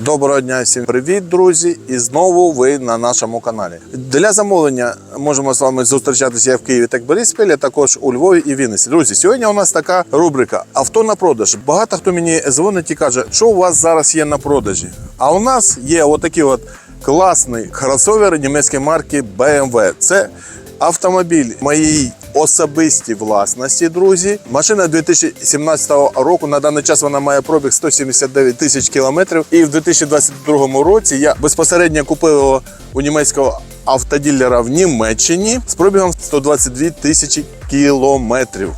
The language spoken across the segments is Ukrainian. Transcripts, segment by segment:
Доброго дня всім привіт, друзі! І знову ви на нашому каналі. Для замовлення можемо з вами зустрічатися в Києві та Бориспілі, також у Львові і Вінниці. Друзі, сьогодні у нас така рубрика Авто на продаж. Багато хто мені дзвонить і каже, що у вас зараз є на продажі. А у нас є отакий от класний кросовер німецької марки BMW. Це автомобіль моєї особистій власності, друзі. Машина 2017 року. На даний час вона має пробіг 179 тисяч кілометрів. І в 2022 році я безпосередньо купив його у німецького автоділера в Німеччині з пробігом 122 тисячі кілометрів.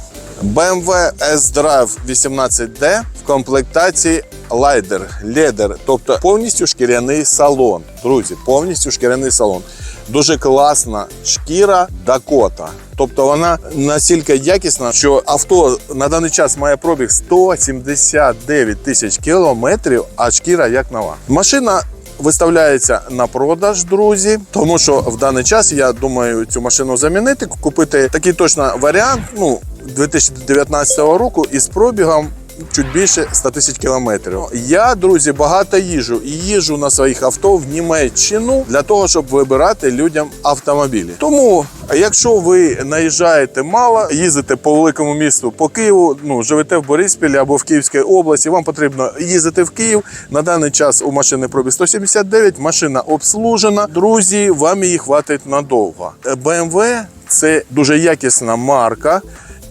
BMW S-Drive 18D в комплектації Лайдер, ледер, тобто повністю шкіряний салон. Друзі, повністю шкіряний салон. Дуже класна шкіра Дакота. Тобто вона настільки якісна, що авто на даний час має пробіг 179 тисяч кілометрів, а шкіра як нова. Машина виставляється на продаж, друзі, тому що в даний час я думаю цю машину замінити, купити такий точно варіант. Ну 2019 року із пробігом. Чуть більше 100 тисяч кілометрів. Я, друзі, багато їжу і їжу на своїх авто в Німеччину для того, щоб вибирати людям автомобілі. Тому, якщо ви наїжджаєте мало, їздите по великому місту по Києву, ну живете в Бориспілі або в Київській області, вам потрібно їздити в Київ. На даний час у машини пробіг 179, машина обслужена. Друзі, вам її хватить надовго. BMW – це дуже якісна марка,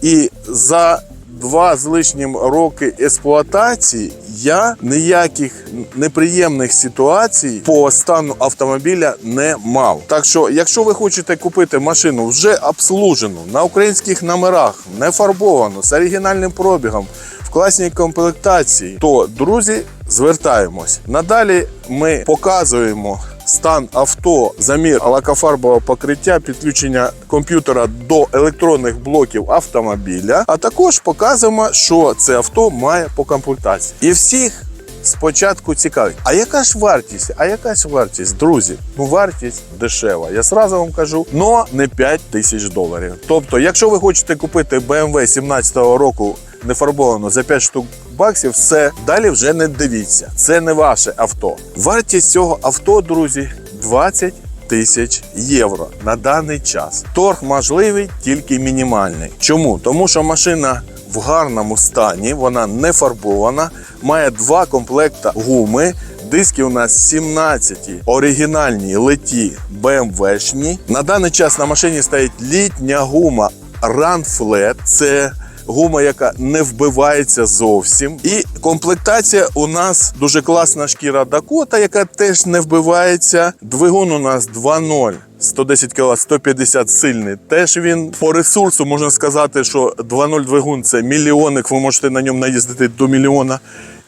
і за два з лишнім роки експлуатації я ніяких неприємних ситуацій по стану автомобіля не мав. Так що, якщо ви хочете купити машину вже обслужену на українських номерах, не фарбовану, з оригінальним пробігом, в класній комплектації, то друзі, звертаємось. Надалі ми показуємо. Стан авто, замір лакофарбового покриття, підключення комп'ютера до електронних блоків автомобіля, а також показуємо, що це авто має по комплектації. І всіх спочатку цікавить, а яка ж вартість? А яка ж вартість, друзі? Ну вартість дешева. Я сразу вам кажу, но не 5 тисяч доларів. Тобто, якщо ви хочете купити BMW 17 року нефарбовано за 5 штук баксів, все далі вже не дивіться. Це не ваше авто. Вартість цього авто, друзі, 20 тисяч євро на даний час. Торг можливий, тільки мінімальний. Чому? Тому що машина в гарному стані, вона не фарбована, має два комплекта гуми. Диски у нас 17 оригінальні леті BMW-шні. На даний час на машині стоїть літня гума Run Flat. Це гума, яка не вбивається зовсім. І комплектація у нас дуже класна шкіра Дакота, яка теж не вбивається. Двигун у нас 2.0. 110 кВт, 150 сильний. Теж він по ресурсу можна сказати, що 2.0 двигун це мільйонник. Ви можете на ньому наїздити до мільйона.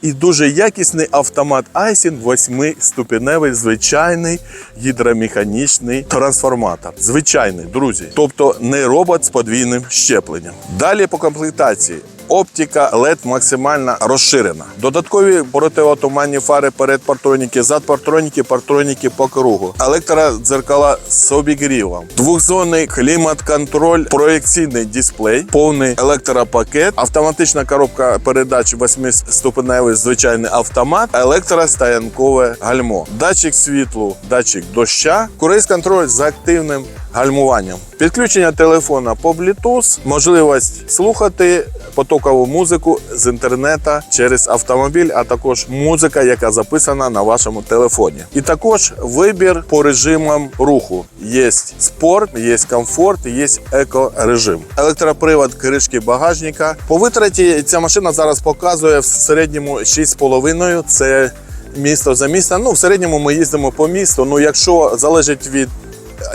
І дуже якісний автомат Айсін 8-ступеневий, звичайний гідромеханічний трансформатор. Звичайний, друзі. Тобто не робот з подвійним щепленням. Далі по комплектації. Оптика LED максимально розширена. Додаткові протиотуманні фари перед партроніки, зад партроніки, партроніки по кругу. Електродзеркала з обігрівом. Двохзонний клімат-контроль, проекційний дисплей, повний електропакет, автоматична коробка передач 8-ступеневий звичайний автомат, електростоянкове гальмо, датчик світлу, датчик доща, круїз-контроль з активним гальмуванням. Підключення телефона по Bluetooth, можливість слухати потокову музику з інтернету через автомобіль, а також музика, яка записана на вашому телефоні. І також вибір по режимам руху. Є спорт, є комфорт, є еко-режим. Електропривод кришки багажника. По витраті ця машина зараз показує в середньому 6,5. Це місто за місто. Ну, в середньому ми їздимо по місту. Ну, якщо залежить від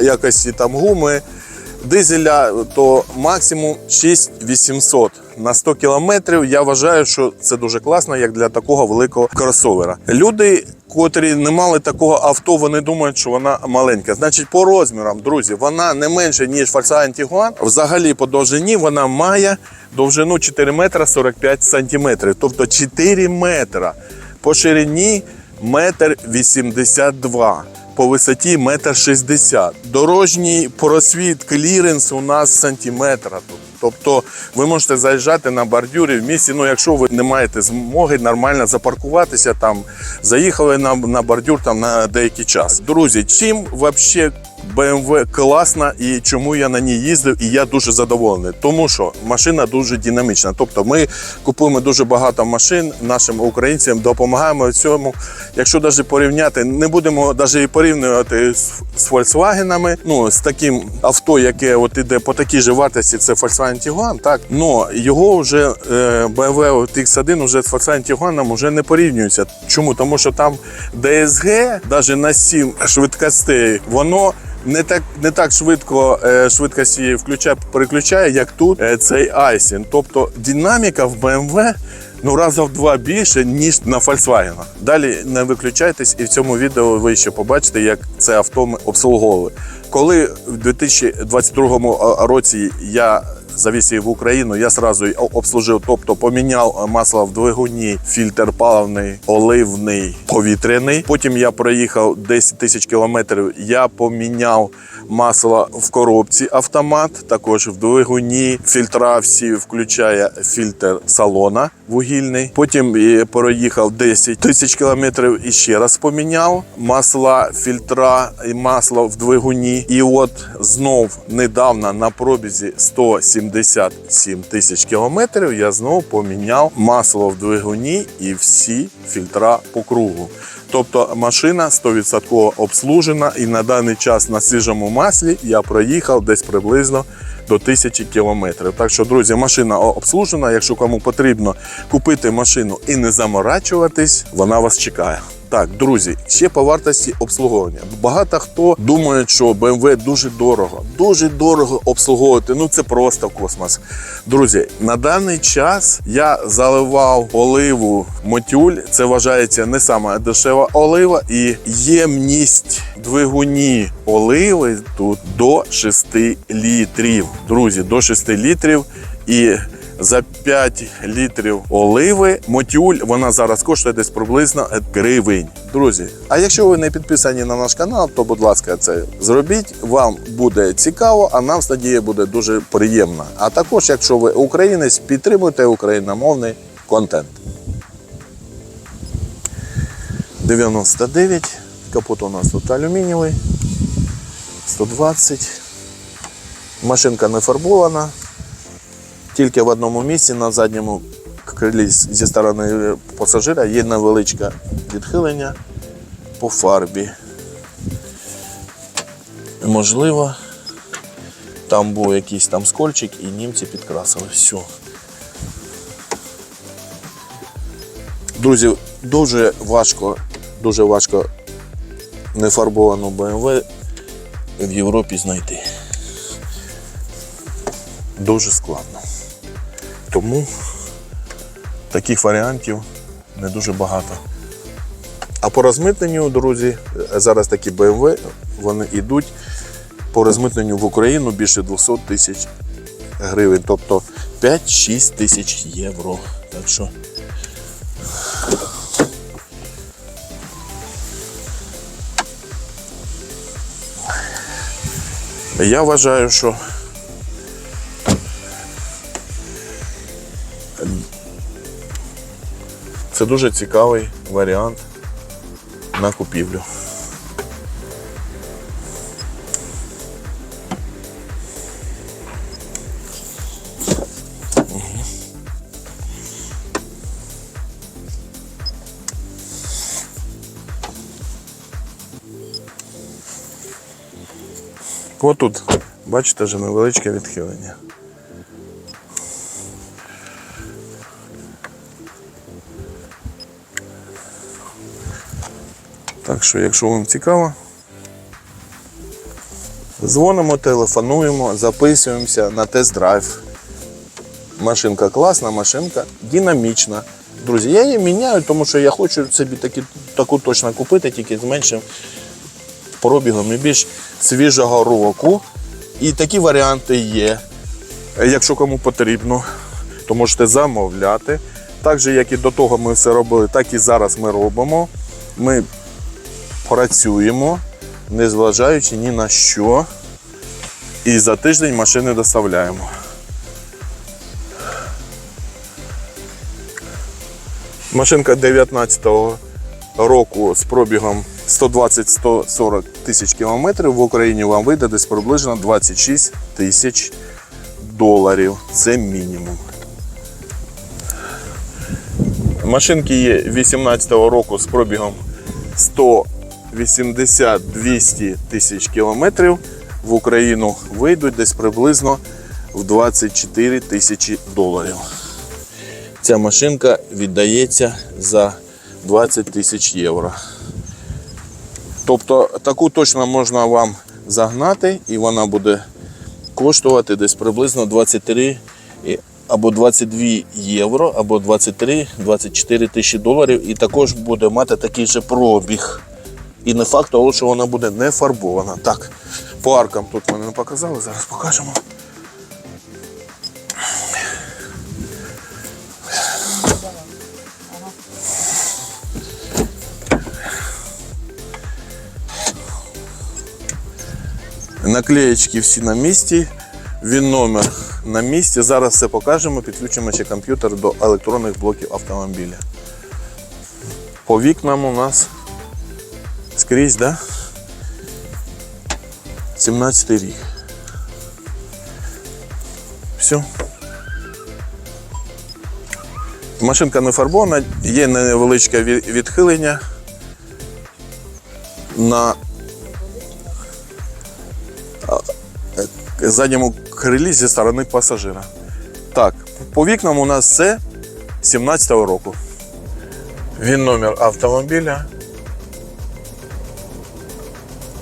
якості там гуми, дизеля, то максимум 6800 на 100 кілометрів. Я вважаю, що це дуже класно, як для такого великого кросовера. Люди, котрі не мали такого авто, вони думають, що вона маленька. Значить, по розмірам, друзі, вона не менше, ніж Volkswagen Tiguan. Взагалі по довжині вона має довжину 4 метра 45 сантиметрів, тобто 4 метра. По ширині метр 82. По висоті метр шістдесят. Дорожній просвіт, кліренс у нас сантиметра тут. Тобто ви можете заїжджати на бордюрі в місті, ну якщо ви не маєте змоги нормально запаркуватися там, заїхали на, на бордюр там на деякий час. Друзі, чим взагалі BMW класна і чому я на ній їздив, і я дуже задоволений. Тому що машина дуже динамічна. Тобто ми купуємо дуже багато машин нашим українцям, допомагаємо цьому. Якщо навіть порівняти, не будемо навіть порівнювати з Volkswagen, ну з таким авто, яке от іде по такій же вартості, це Volkswagen Tiguan, так но його вже BMW X1 вже з Volkswagen Tiguan вже не порівнюється. Чому? Тому що там DSG, навіть на 7 швидкостей, воно не так не так швидко е, швидкості включає, переключає, як тут е, цей Айсін. Тобто динаміка в BMW ну раза в два більше, ніж на Volkswagen. Далі не виключайтесь, і в цьому відео ви ще побачите, як це авто ми обслуговували. Коли в 2022 році я завіз її в Україну, я сразу обслужив, тобто поміняв масло в двигуні, фільтр паливний, оливний, повітряний. Потім я проїхав 10 тисяч кілометрів. Я поміняв масло в коробці автомат, також в двигуні. Фільтра всі включає фільтр салона вугільний. Потім е, проїхав 10 тисяч кілометрів і ще раз поміняв масла, фільтра і масло в двигуні. І от знов недавно на пробізі 177 тисяч кілометрів я знов поміняв масло в двигуні і всі фільтра по кругу. Тобто машина 100% обслужена, і на даний час на свіжому маслі я проїхав десь приблизно до тисячі кілометрів. Так що, друзі, машина обслужена. Якщо кому потрібно купити машину і не заморачуватись, вона вас чекає. Так, друзі, ще по вартості обслуговування. Багато хто думає, що BMW дуже дорого, дуже дорого обслуговувати. Ну це просто космос. Друзі, на даний час я заливав оливу мотюль. Це вважається не сама дешева олива, і ємність двигуні оливи тут до 6 літрів. Друзі, до 6 літрів і за 5 літрів оливи мотюль вона зараз коштує десь приблизно гривень. Друзі, а якщо ви не підписані на наш канал, то будь ласка, це зробіть. Вам буде цікаво, а нам надією буде дуже приємно. А також, якщо ви українець, підтримуйте україномовний контент. 99. Капот у нас тут алюмінієвий. 120. Машинка не фарбована. Тільки в одному місці на задньому крилі зі сторони пасажира є невеличке відхилення по фарбі. Можливо, там був якийсь там скольчик і німці підкрасили. Все. Друзі, дуже важко, дуже важко нефарбовану BMW в Європі знайти. Дуже складно. Тому таких варіантів не дуже багато. А по розмитненню, друзі, зараз такі BMW, вони йдуть по розмитненню в Україну більше 200 тисяч гривень, тобто 5-6 тисяч євро. Так що я вважаю, що Це дуже цікавий варіант на купівлю. Мгм. Ось тут, бачите, вже невеличке відхилення. Так що, якщо вам цікаво, дзвонимо, телефонуємо, записуємося на тест-драйв. Машинка класна, машинка динамічна. Друзі, я її міняю, тому що я хочу собі такі, таку точно купити, тільки з меншим пробігом і більш свіжого року. І такі варіанти є. Якщо кому потрібно, то можете замовляти. Так же, як і до того ми все робили, так і зараз ми робимо. Ми працюємо, незважаючи ні на що. І за тиждень машини доставляємо. Машинка 19-го року з пробігом 120-140 тисяч кілометрів в Україні вам вийде десь приблизно 26 тисяч доларів. Це мінімум. Машинки є 18-го року з пробігом 180-200 тисяч кілометрів. В Україну вийдуть десь приблизно в 24 тисячі доларів. Ця машинка віддається за 20 тисяч євро. Тобто таку точно можна вам загнати, і вона буде коштувати десь приблизно 23 або 22 євро, або 23-24 тисячі доларів. І також буде мати такий же пробіг. І не факт того, що вона буде не фарбована. Так, по аркам тут мене не показали, зараз покажемо. Наклеєчки всі на місці, він номер на місці. Зараз все покажемо, підключимо ще комп'ютер до електронних блоків автомобіля. По вікнам у нас скрізь, да? 17 рік. Все. Машинка не фарбована, є невеличке відхилення на задньому крилі зі сторони пасажира. Так, по вікнам у нас це 17-го року. Він номер автомобіля.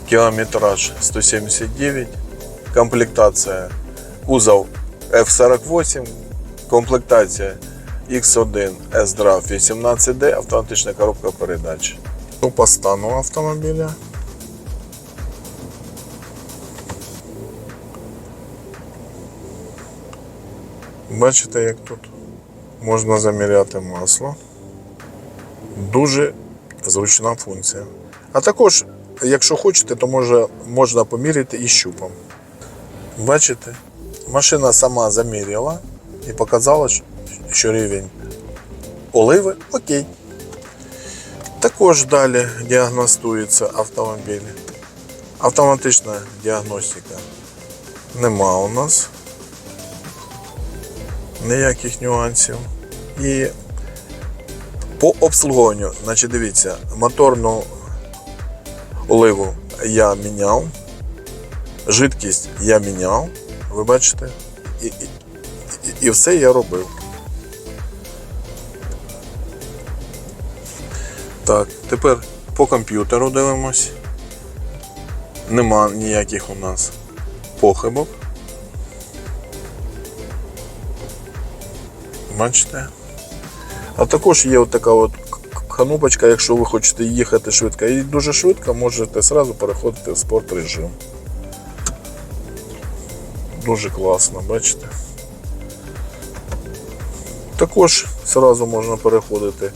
Кілометраж 179. Комплектація кузов F48. Комплектація X1 S-Drive 18D, автоматична коробка передач. По стану автомобіля. Бачите, як тут можна заміряти масло. Дуже зручна функція. А також, якщо хочете, то може, можна поміряти і щупом. Бачите, машина сама заміряла і показала, що- рівень оливи окей. Також далі діагностується автомобіль. Автоматична діагностика нема у нас ніяких нюансів. І по обслуговуванню, значить, дивіться, моторну оливу я міняв, жидкість я міняв, ви бачите, і, і, і, все я робив. Так, тепер по комп'ютеру дивимось. Нема ніяких у нас похибок. Бачите? А також є от така от к- якщо ви хочете їхати швидко. І дуже швидко можете одразу переходити в спорт режим. Дуже класно, бачите? Також одразу можна переходити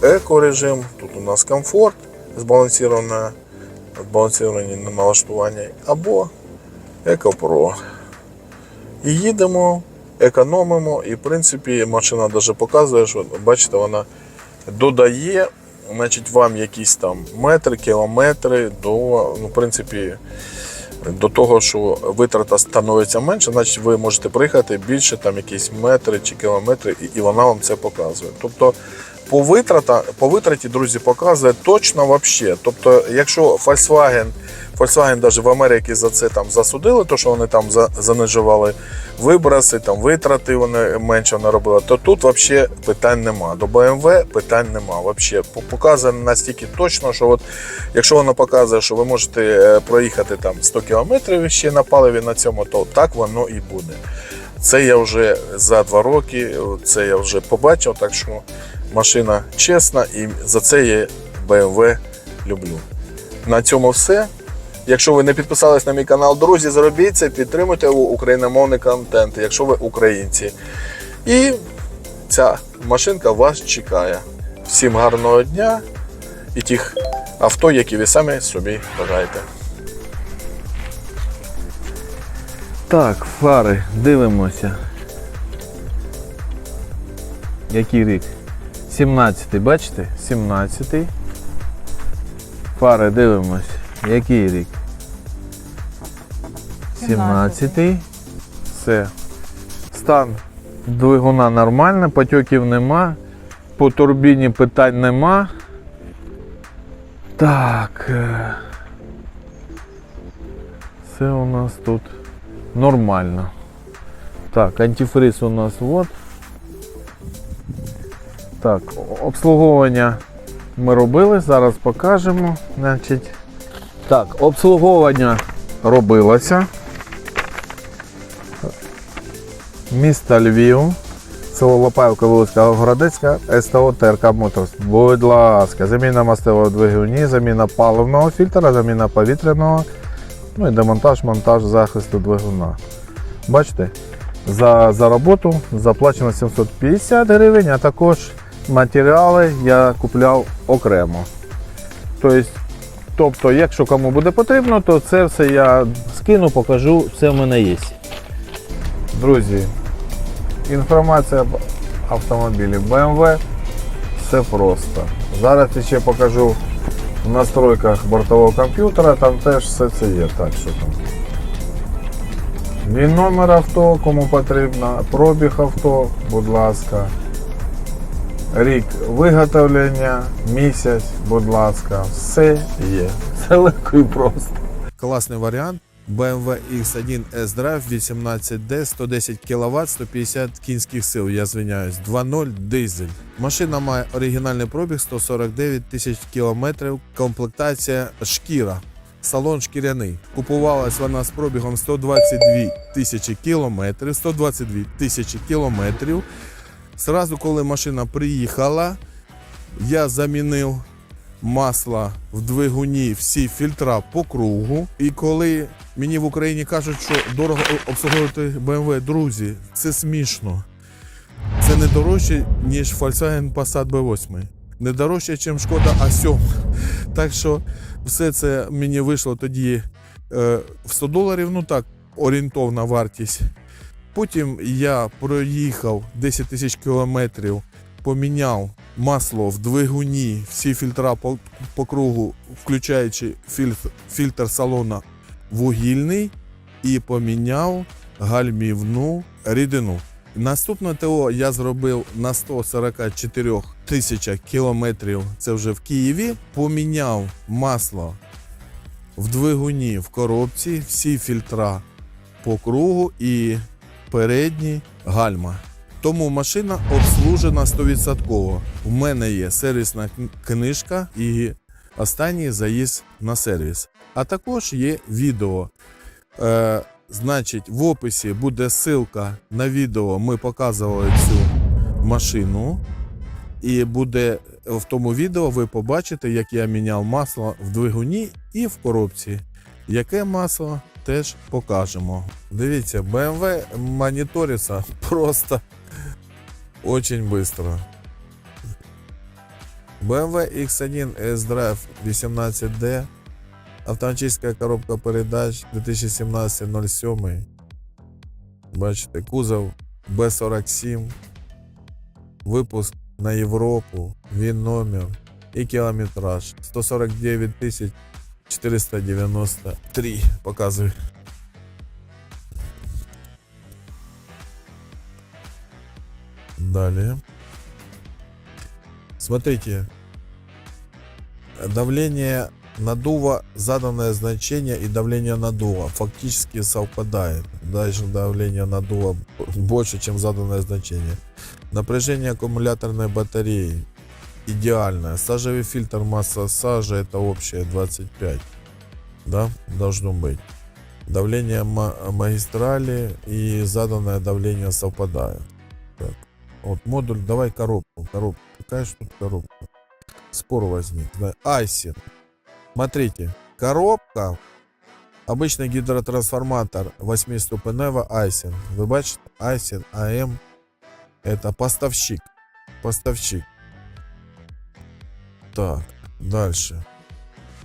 в еко режим. Тут у нас комфорт, збалансоване, збалансовані налаштування, або Еко Pro. І їдемо, економимо, і в принципі машина навіть показує, що бачите, вона додає значить, вам якісь там метри, кілометри до, ну, в принципі, до того, що витрата становиться менше, значить ви можете приїхати більше там якісь метри чи кілометри, і, вона вам це показує. Тобто по, витрата, по витраті, друзі, показує точно вообще. Тобто, якщо Volkswagen, Volkswagen навіть в Америці за це там засудили, то що вони там за- занижували виброси, там витрати вони менше вони робили, то тут взагалі питань нема. До BMW питань нема. Вообще По- показує настільки точно, що от, якщо воно показує, що ви можете е, проїхати там 100 км ще на паливі на цьому, то так воно і буде. Це я вже за два роки, це я вже побачив, так що машина чесна і за це я BMW люблю. На цьому все. Якщо ви не підписались на мій канал, друзі, зробіть це, підтримуйте україномовний контент, якщо ви українці. І ця машинка вас чекає. Всім гарного дня і тих авто, які ви самі собі бажаєте. Так, фари, дивимося. Який рік? 17-й, бачите? 17-й. Фари дивимося. Який рік? 17-й. Все. Стан двигуна нормальний, потьоків нема. По турбіні питань нема. Так. е, Все у нас тут нормально. Так, антифриз у нас вот. Так, обслуговування ми робили, зараз покажемо. Значить, так, обслуговування робилося. Місто Львів, село Лопаївка, вулиця Городецька, СТО ТРК Моторс. Будь ласка, заміна мастилового двигуні, заміна паливного фільтра, заміна повітряного, ну і демонтаж, монтаж захисту двигуна. Бачите, за, за роботу заплачено 750 гривень, а також матеріали я купляв окремо. Тобто, тобто, якщо кому буде потрібно, то це все я скину, покажу, все в мене є. Друзі, інформація об автомобілі BMW. Все просто. Зараз я ще покажу в настройках бортового комп'ютера, там теж все це є. Так, що там. Він номер авто, кому потрібно, пробіг авто, будь ласка. Рік виготовлення, місяць, будь ласка, все є. Це легко і просто. Класний варіант. BMW X1 S-Drive 18D 110 кВт 150 кінських сил. Я звиняюсь. 2.0 дизель. Машина має оригінальний пробіг 149 тисяч кілометрів. Комплектація шкіра. Салон шкіряний. Купувалась вона з пробігом 122 тисячі кілометрів. 122 тисячі кілометрів. Сразу, коли машина приїхала, я замінив масло в двигуні, всі фільтра по кругу. І коли мені в Україні кажуть, що дорого обслуговувати BMW, друзі, це смішно. Це не дорожче, ніж Volkswagen Passat B8. Не дорожче, ніж Шкода А7. Так що все це мені вийшло тоді е, в 100 доларів, ну так, орієнтовна вартість. Потім я проїхав 10 тисяч кілометрів, поміняв масло в двигуні, всі фільтра по, по кругу, включаючи фільтр, фільтр салона вугільний, і поміняв гальмівну рідину. Наступне ТО я зробив на 144 тисячах кілометрів. Це вже в Києві. Поміняв масло в двигуні в коробці, всі фільтра по кругу і передні гальма. Тому машина обслужена 100%. У мене є сервісна книжка і останній заїзд на сервіс. А також є відео. Е, значить, в описі буде ссылка на відео. Ми показували цю машину. І буде в тому відео ви побачите, як я міняв масло в двигуні і в коробці. Яке масло теж покажемо. Дивіться, BMW моніториться просто очень быстро. BMW X1 S-Drive 18D. Автоматична коробка передач 2017-07. Бачите, кузов B47. Випуск на Європу, він номер і кілометраж 149 тисяч 493 показує. Далее. Смотрите. Давление надува, заданное значение и давление надува фактически совпадает. Дальше давление надува больше, чем заданное значение. Напряжение аккумуляторной батареи идеальное. Сажевый фильтр масса сажи это общее 25. Да, должно быть. Давление ма- магистрали и заданное давление совпадает. Так. Вот модуль, давай коробку. Коробку. Какая ж тут коробка? Спор возник. Да. Айсин. Смотрите, коробка. Обычный гидротрансформатор 8-ступенева Айсин. Вы бачите? Айсин АМ. Это поставщик. Поставщик. Так, дальше.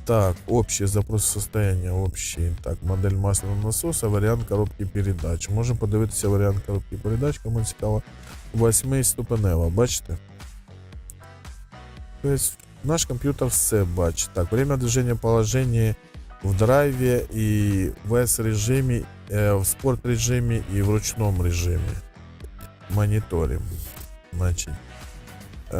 Так, общее запрос состояния, общий. Так, модель масляного насоса, варіант коробки передач. Можемо подивитися варіант коробки передач, кому цікаво. Восьмий ступенева, бачите? Тобто наш комп'ютер все бачить. Так, время движения положення в драйві і в S режимі, е, в спорт режимі і в ручному режимі. Моніторим. Значить. Е,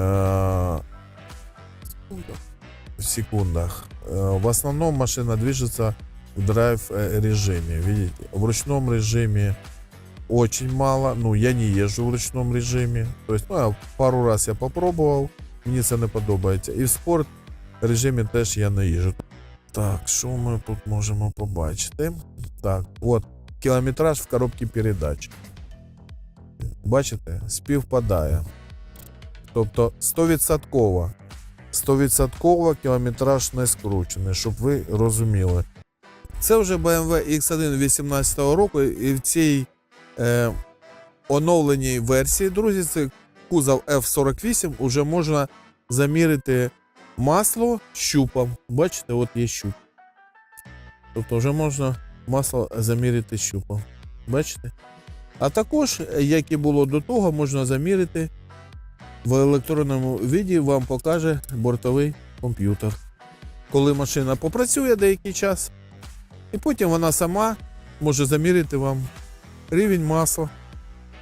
в секундах. Э, В основном машина движется в драйв э, режиме. Видите, в ручном режиме очень мало. Ну, я не езжу в ручном режиме. То есть, ну, пару раз я попробував, мені це не подобається. І в спорт режимі теж я не їжджу. Так, що ми тут можемо побачити? Так, от, кілометраж в коробці передач. Бачите, співпадає. Тобто 100%. 100% кілометраж не скручений, щоб ви розуміли. Це вже BMW X1 18 року, і в цій е, оновленій версії, друзі, це кузов F48, вже можна замірити масло щупом. Бачите, от є щуп. Тобто вже можна масло замірити щупом. Бачите? А також, як і було до того, можна замірити в електронному віді вам покаже бортовий комп'ютер. Коли машина попрацює деякий час, і потім вона сама може замірити вам рівень масла.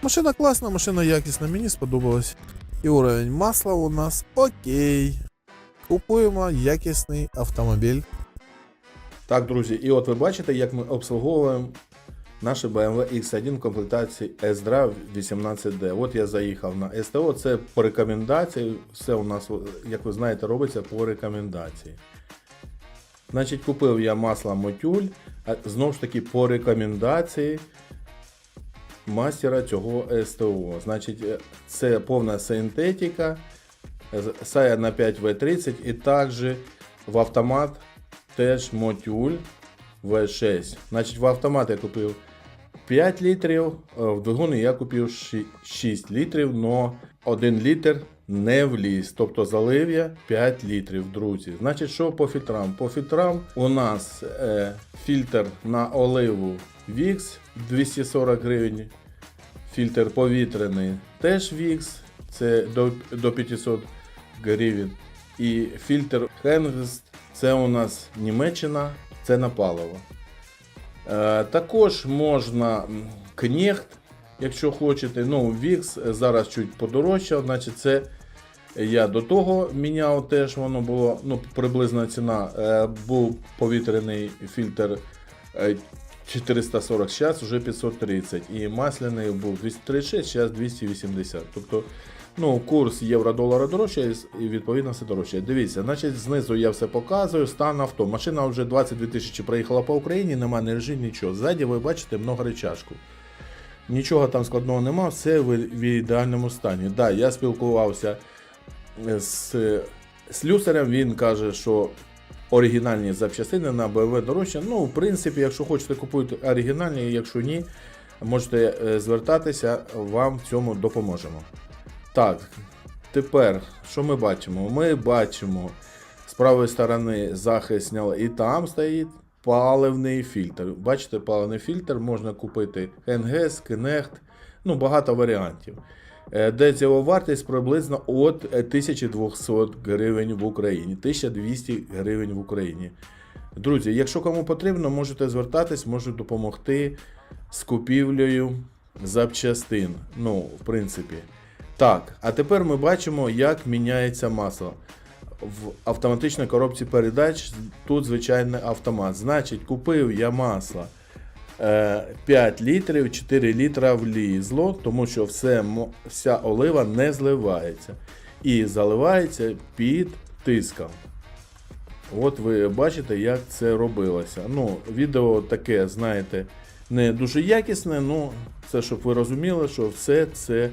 Машина класна, машина якісна, мені сподобалось. І уровень масла у нас окей. Купуємо якісний автомобіль. Так, друзі, і от ви бачите, як ми обслуговуємо наше BMW X1 в комплектації S-Drive 18D. От я заїхав на СТО, це по рекомендації. Все у нас, як ви знаєте, робиться по рекомендації. Значить, купив я масло Мотюль, знову ж таки по рекомендації мастера цього СТО. Значить, е, це повна синтетика, Сая на 5В30 і також в автомат теж Мотюль V6. Значить, в автомат я купив 5 літрів, е, в двигуни я купив 6 літрів, але 1 літр не вліз. Тобто залив я 5 літрів, друзі. Значить, що по фільтрам? По фільтрам у нас е, фільтр на оливу VIX 240 гривень. Фільтр повітряний теж VIX, це до, до 500 гривень. І фільтр Hengst, це у нас Німеччина, це на паливо. Е, також можна Knecht, якщо хочете. Ну, VIX зараз чуть подорожчав, значить це я до того міняв теж, воно було ну, приблизна ціна. Е, був повітряний фільтр е, 440, зараз вже 530. І масляний був 236, зараз 280. Тобто ну, курс євро-долара дорожчає і відповідно все дорожче. Дивіться, значить, знизу я все показую, стан авто. Машина вже 22 тисячі проїхала по Україні, нема ні режим, нічого. Ззаді ви бачите многоречашку. Нічого там складного нема, все в, ідеальному стані. Да, я спілкувався з слюсарем, він каже, що оригінальні запчастини на BMW дорожче. Ну, в принципі, якщо хочете купуйте оригінальні, якщо ні, можете е, звертатися, вам в цьому допоможемо. Так, тепер що ми бачимо? Ми бачимо з правої сторони захист зняли, і там стоїть паливний фільтр. Бачите, паливний фільтр можна купити НГС, Кінехт, ну багато варіантів. Е, Де його вартість приблизно від 1200 гривень в Україні. 1200 гривень в Україні. Друзі, якщо кому потрібно, можете звертатись, можу допомогти з купівлею запчастин. Ну, в принципі. Так, а тепер ми бачимо, як міняється масло. В автоматичній коробці передач тут звичайний автомат. Значить, купив я масло е, 5 літрів, 4 літра влізло, тому що все, вся олива не зливається. І заливається під тиском. От ви бачите, як це робилося. Ну, відео таке, знаєте, не дуже якісне, ну це щоб ви розуміли, що все це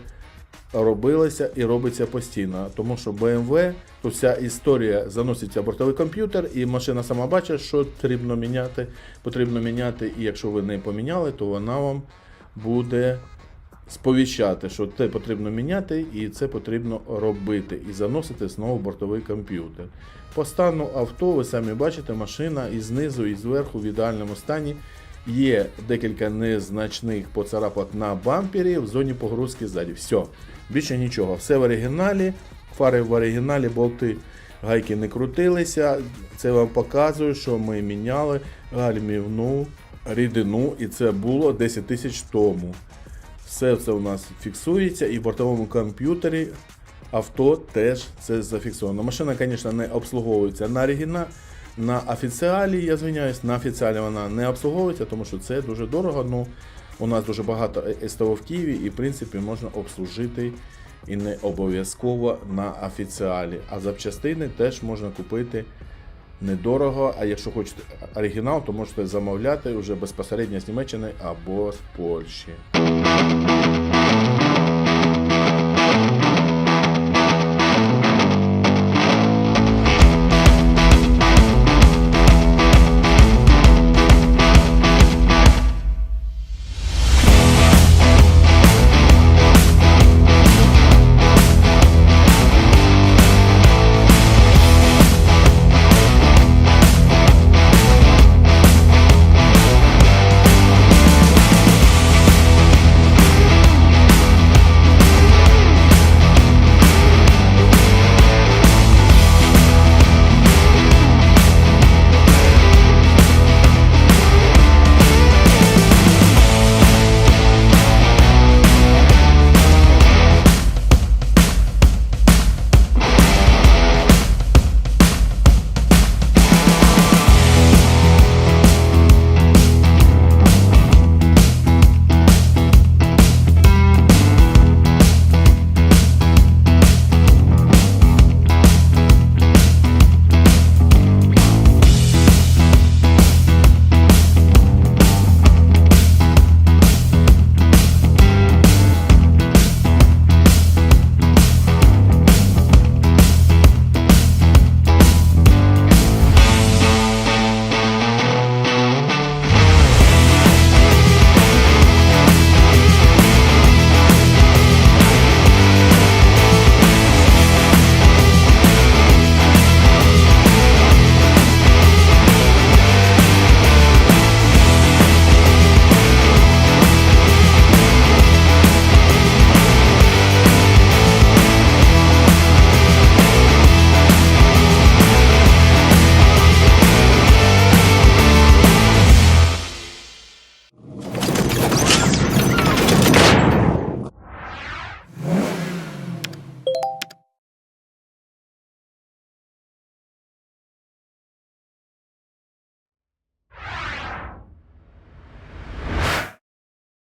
робилося і робиться постійно. Тому що BMW, то вся історія заноситься в бортовий комп'ютер, і машина сама бачить, що потрібно міняти. Потрібно міняти, і якщо ви не поміняли, то вона вам буде сповіщати, що це потрібно міняти і це потрібно робити, і заносити знову в бортовий комп'ютер. По стану авто, ви самі бачите, машина і знизу, і зверху в ідеальному стані. Є декілька незначних поцарапок на бампері в зоні погрузки ззаді. Все, більше нічого. Все в оригіналі, фари в оригіналі, болти, гайки не крутилися. Це вам показує, що ми міняли гальмівну рідину, і це було 10 тисяч тому. Все це у нас фіксується, і в бортовому комп'ютері авто теж це зафіксовано. Машина, звісно, не обслуговується на оригіна, на офіціалі, я звиняюсь, на офіціалі вона не обслуговується, тому що це дуже дорого. Ну, у нас дуже багато СТО в Києві, і в принципі можна обслужити і не обов'язково на офіціалі. А запчастини теж можна купити недорого. А якщо хочете оригінал, то можете замовляти вже безпосередньо з Німеччини або з Польщі.